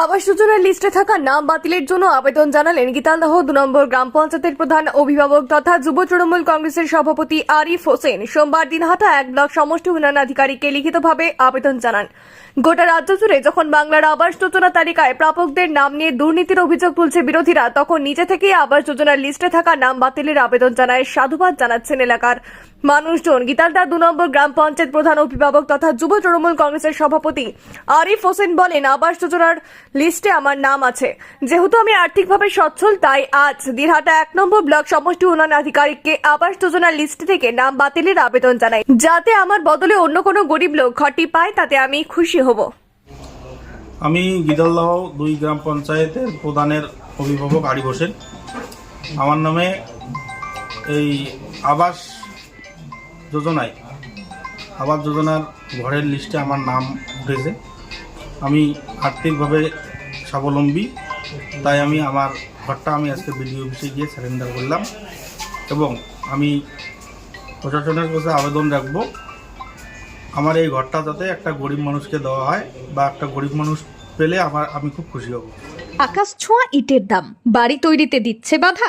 আবাস যোজনার লিস্টে থাকা নাম বাতিলের জন্য আবেদন জানালেন গীতালদহ দু নম্বর গ্রাম পঞ্চায়েতের প্রধান অভিভাবক তথা যুব তৃণমূল কংগ্রেসের সভাপতি আরিফ হোসেন। সোমবার দিনহাটা এক ব্লক সমষ্টি উন্নয়ন আধিকারিককে লিখিতভাবে আবেদন জানান। গোটা রাজ্য জুড়ে যখন বাংলার আবাস যোজনা তালিকায় প্রাপকদের নাম নিয়ে দুর্নীতির অভিযোগ তুলছে বিরোধীরা, তখন নিজে থেকেই আবাস যোজনার লিস্টে থাকা নাম বাতিলের আবেদন জানায় সাধুবাদ জানাচ্ছেন এলাকার মানুষজন গীতালদা দু নম্বর গ্রাম পঞ্চায়েত প্রধান, অভিভাবক তথা যুব তৃণমূল কংগ্রেসের সভাপতি আরিফ হোসেন বলেন, আবাস যোজনার লিস্টে আমার নাম আছে। যেহেতু আমি আর্থিকভাবে সচ্ছল, তাই আজ দিনহাটা এক নম্বর ব্লক সমষ্টি উন্নয়ন আধিকারিককে আবাস যোজনার লিস্ট থেকে নাম বাতিলের আবেদন জানাই। যাতে আমার বদলে অন্য কোনো গরিব লোক ঘরটি পায়, তাতে আমি খুশি হব। আমি গিদলদহ দুই গ্রাম পঞ্চায়েতের প্রধানের অভিভাবক আরিফ হোসেন। আমার নামে এই আবাস যোজনায়, আবাস যোজনার ঘরের লিস্টে আমার নাম উঠেছে। আমি আর্থিকভাবে স্বাবলম্বী, তাই আমি আমার ঘরটা আমি আজকে বিডিও অফিসে গিয়ে স্যারেন্ডার করলাম এবং আমি প্রশাসনের কাছে আবেদন রাখব, আমার এই ঘরটা যাতে একটা গরিব মানুষকে দেওয়া হয় বা একটা গরিব মানুষ পেলে আমার, আমি খুব খুশি হব। আকাশ ছোঁয়া ইটের দাম, বাড়ি তৈরিতে দিচ্ছে বাধা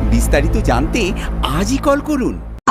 বিস্তারিত জানতে আজই কল করুন।